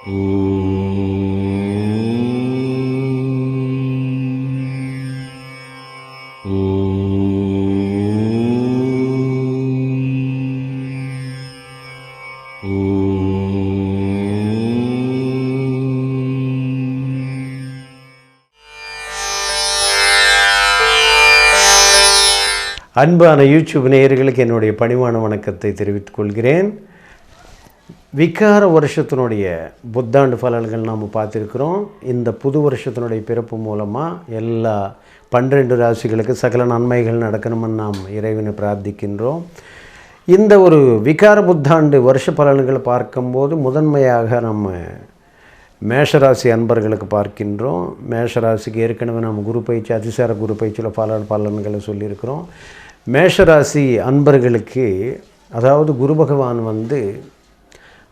அன்பான யூடியூப் நேயர்களுக்கு என்னுடைய பணிவான வணக்கத்தை தெரிவித்துக் கொள்கிறேன். விகார வருஷத்தினுடைய புத்தாண்டு பலன்கள் நாம் பார்த்துருக்குறோம். இந்த புது வருஷத்தினுடைய பிறப்பு மூலமாக எல்லா பன்னிரெண்டு ராசிகளுக்கு சகல நன்மைகள் நடக்கணும்னு நாம் இறைவனை பிரார்த்திக்கின்றோம். இந்த ஒரு விகார புத்தாண்டு வருஷ பலன்களை பார்க்கும்போது முதன்மையாக நம்ம மேஷராசி அன்பர்களுக்கு பார்க்கின்றோம். மேஷராசிக்கு ஏற்கனவே நம்ம குரு பயிற்சி அதிசார குரு பயிற்சியில் பல பலன்களை சொல்லியிருக்கிறோம். மேஷராசி அன்பர்களுக்கு அதாவது குரு பகவான் வந்து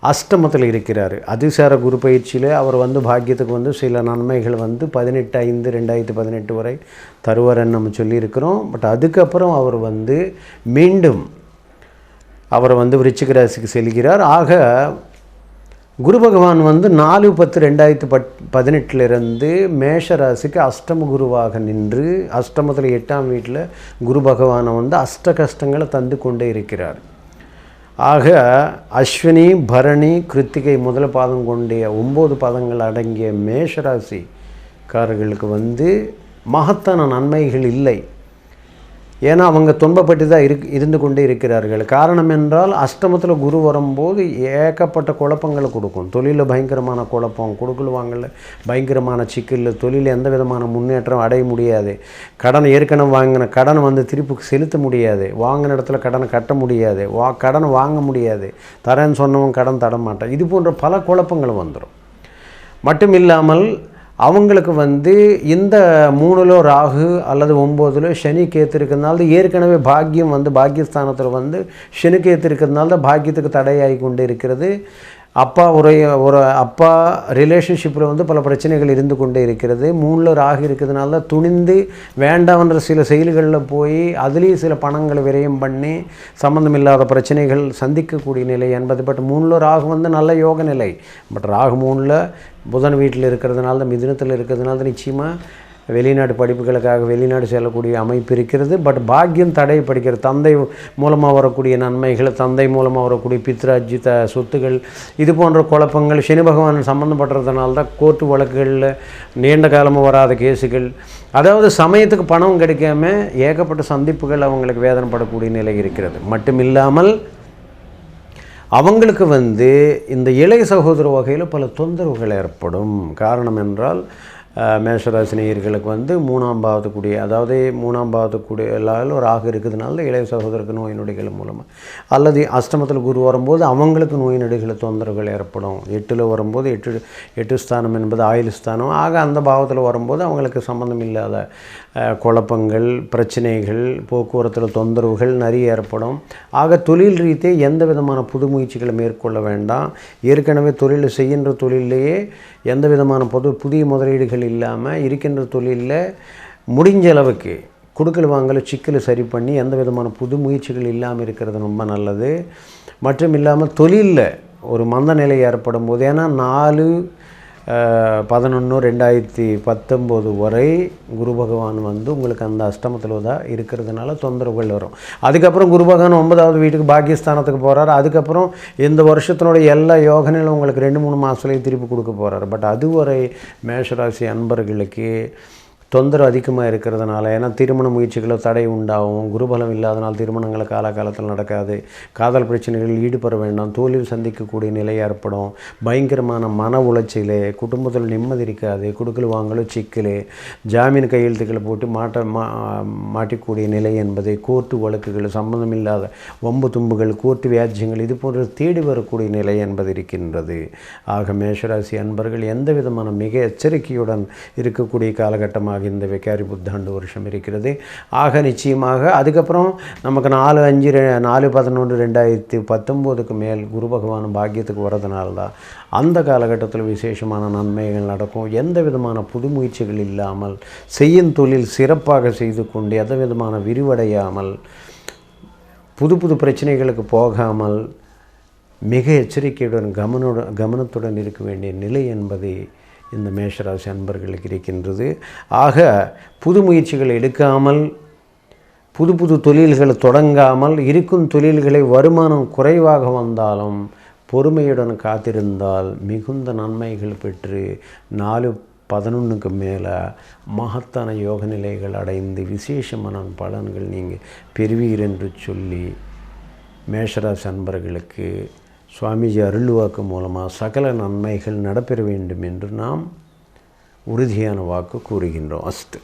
அஷ்டமத்தில் இருக்கிறார். அதிசார குரு பயிற்சியில் அவர் வந்து பாக்கியத்துக்கு வந்து சில நன்மைகள் வந்து பதினெட்டு ஐந்து ரெண்டாயிரத்தி பதினெட்டு வரை தருவார்ன்னு நம்ம சொல்லியிருக்கிறோம். பட் அதுக்கப்புறம் அவர் வந்து மீண்டும் அவர் வந்து விருச்சிக ராசிக்கு செல்கிறார். ஆக குரு பகவான் வந்து நாலு பத்து ரெண்டாயிரத்து பட் பதினெட்டுலேருந்து மேஷ ராசிக்கு அஷ்டம குருவாக நின்று அஷ்டமத்தில் எட்டாம் வீட்டில் குரு பகவானை வந்து அஷ்ட கஷ்டங்களை தந்து கொண்டே இருக்கிறார். ஆக அஸ்வினி பரணி கிருத்திகை முதல் பாதம் கொண்டிய ஒம்பது பாதங்கள் அடங்கிய மேஷராசிக்காரர்களுக்கு வந்து மகத்தான நன்மைகள் இல்லை. ஏன்னா அவங்க துன்பப்பட்டு தான் இரு இருந்து கொண்டே இருக்கிறார்கள். காரணம் என்றால் அஷ்டமத்தில் குரு வரும்போது ஏகப்பட்ட குழப்பங்களை கொடுக்கும். தொழிலில் பயங்கரமான குழப்பம் கொடுக்கல் வாங்கல பயங்கரமான சிக்கல் தொழிலில் எந்த விதமான முன்னேற்றம் அடைய முடியாது. கடன் ஏற்கனவே வாங்கின கடன் வந்து திருப்பி செலுத்த முடியாது. வாங்கின இடத்துல கடனை கட்ட முடியாது. வா கடன் வாங்க முடியாது. தரேன்னு சொன்னவன் கடன் தர மாட்டான் இது போன்ற பல குழப்பங்கள் வந்துடும் மட்டும் இல்லாமல் அவங்களுக்கு வந்து இந்த மூணுலோ ராகு அல்லது ஒம்போதுலோ சனி கேத்து இருக்கிறதுனால ஏற்கனவே பாக்கியம் வந்து பாக்கியஸ்தானத்தில் வந்து சனி கேத்து இருக்கிறதுனால தான் பாக்கியத்துக்கு தடையாகி கொண்டு இருக்கிறது அப்பா உரைய ஒரு அப்பா ரிலேஷன்ஷிப்பில் வந்து பல பிரச்சனைகள் இருந்து கொண்டே இருக்கிறது. மூணில் ராகு இருக்கிறதுனால தான் துணிந்து வேண்டாம்ன்ற சில செயல்களில் போய் அதுலேயும் சில பணங்களை விரயம் பண்ணி சம்மந்தமில்லாத பிரச்சனைகள் சந்திக்கக்கூடிய நிலை என்பது. பட் மூணில் ராகு வந்து நல்ல யோக நிலை பட் ராகு மூணில் புதன் வீட்டில் இருக்கிறதுனால தான் மிதினத்தில் இருக்கிறதுனால தான் நிச்சயமாக வெளிநாட்டு படிப்புகளுக்காக வெளிநாடு செல்லக்கூடிய அமைப்பு இருக்கிறது. பட் பாக்கியம் தடை படிக்கிறது தந்தை மூலமாக வரக்கூடிய நன்மைகள் தந்தை மூலமாக வரக்கூடிய பித்ராஜித சொத்துகள் இது போன்ற குழப்பங்கள் சனி பகவான் சம்மந்தப்படுறதுனால தான் கோர்ட்டு வழக்குகளில் நீண்ட காலமாக வராத கேஸுகள் அதாவது சமயத்துக்கு பணம் கிடைக்காம ஏகப்பட்ட சந்திப்புகள் அவங்களுக்கு வேதனைப்படக்கூடிய நிலை இருக்கிறது. மட்டும் இல்லாமல் அவங்களுக்கு வந்து இந்த இளைய சகோதர வகையில் பல தொந்தரவுகள் ஏற்படும். காரணம் என்றால் மேஷராசினியர்களுக்கு வந்து மூணாம் பாவத்துக்குடிய அதாவது மூணாம் பாவத்துக்குடிய எல்லாரும் ஒரு ஆக இருக்கிறதுனால இளைய சகோதரருக்கு நோய் நொடிகள் மூலமாக அல்லது அஷ்டமத்தில் குரு வரும்போது அவங்களுக்கு நோய் நொடிகள் தொந்தரவுகள் ஏற்படும். எட்டில் வரும்போது எட்டு எட்டு ஸ்தானம் என்பது ஆயுள் ஸ்தானம். ஆக அந்த பாவத்தில் வரும்போது அவங்களுக்கு சம்மந்தம் இல்லாத குழப்பங்கள் பிரச்சனைகள் போக்குவரத்தில் தொந்தரவுகள் நிறைய ஏற்படும். ஆக தொழில் ரீதியே எந்த விதமான புது முயற்சிகளை மேற்கொள்ள வேண்டாம். ஏற்கனவே தொழில் செய்கின்ற தொழிலையே எந்த விதமான பொது புதிய முதலீடுகள் இல்லாமல் இருக்கின்ற தொழிலில் முடிஞ்ச அளவுக்கு கொடுக்கல் வாங்கல சிக்கலை சரி பண்ணி எந்த விதமான புது முயற்சிகள் இல்லாமல் இருக்கிறது ரொம்ப நல்லது. மற்றும் இல்லாமல் தொழிலில் ஒரு மந்த நிலை ஏற்படும் போது ஏன்னா நாலு பதினொன்று ரெண்டாயிரத்தி பத்தொம்போது வரை குரு பகவான் வந்து உங்களுக்கு அந்த அஷ்டமத்தில் தான் இருக்கிறதுனால தொந்தரவுகள் வரும். அதுக்கப்புறம் குரு பகவான் ஒன்பதாவது வீட்டுக்கு பாக்கியஸ்தானத்துக்கு போகிறார் அதுக்கப்புறம் இந்த வருஷத்தினுடைய எல்லா யோகனையும் உங்களுக்கு ரெண்டு மூணு மாதத்துலேயும் திருப்பி கொடுக்க போகிறார் பட் அதுவரை மேஷராசி அன்பர்களுக்கு தொந்தரவு அதிகமாக இருக்கிறதுனால ஏன்னா திருமண முயற்சிகளில் தடை உண்டாகும் குருபலம் இல்லாதனால் திருமணங்களை காலகாலத்தில் நடக்காது காதல் பிரச்சனைகளில் ஈடுபட வேண்டாம் தோல்வி சந்திக்கக்கூடிய நிலை ஏற்படும் பயங்கரமான மன உளைச்சல் குடும்பத்தில் நிம்மதி இருக்காது கொடுக்கல் வாங்கலோ சிக்கல் ஜாமீன் கையெழுத்துக்களை போட்டு மாட்ட மா மாட்டிக்கூடிய நிலை என்பது கோர்ட்டு வழக்குகள் சம்பந்தம் இல்லாத வம்பு தும்புகள் கோர்ட்டு வியாஜ்யங்கள் இது போன்ற தேடி வரக்கூடிய நிலை என்பது இருக்கின்றது. ஆக மேஷராசி அன்பர்கள் எந்த விதமான மிக எச்சரிக்கையுடன் இருக்கக்கூடிய காலகட்டமாக வருஷமாக இந்த விகாரி புத்தாண்டு வருஷம் இருக்கிறது. ஆக நிச்சயமாக அதுக்கப்புறம் நமக்கு நாலு அஞ்சு ரெ- நாலு பதினொன்று ரெண்டாயிரத்தி பத்தொம்போதுக்கு மேல் குரு பகவான் பாக்கியத்துக்கு வரதுனால தான் அந்த காலகட்டத்தில் விசேஷமான நன்மைகள் நடக்கும். எந்த விதமான புது முயற்சிகள் இல்லாமல் செய்யும் தொழில் சிறப்பாக செய்து கொண்டு எந்த விதமான விரிவடையாமல் புது புது பிரச்சனைகளுக்கு போகாமல் மிக எச்சரிக்கையுடன் கவனுடன் கவனத்துடன் இருக்க வேண்டிய நிலை என்பதை இந்த மேஷராசி அன்பர்களுக்கு இருக்கின்றது. ஆக புது முயற்சிகள் எடுக்காமல் புது புது தொழில்களை தொடங்காமல் இருக்கும் தொழில்களை வருமானம் குறைவாக வந்தாலும் பொறுமையுடன் காத்திருந்தால் மிகுந்த நன்மைகள் பெற்று நாலு பதினொன்றுக்கு மேலே மகத்தான யோக நிலைகள் அடைந்து விசேஷமான பலன்கள் நீங்கள் பெறுவீர் என்று சொல்லி மேஷராசி அன்பர்களுக்கு சுவாமிஜி அருள்வாக்கு மூலமாக சகல நன்மைகள் நடைபெற வேண்டும் என்று நாம் உறுதியான வாக்கு கூறுகின்றோம். அஸ்து.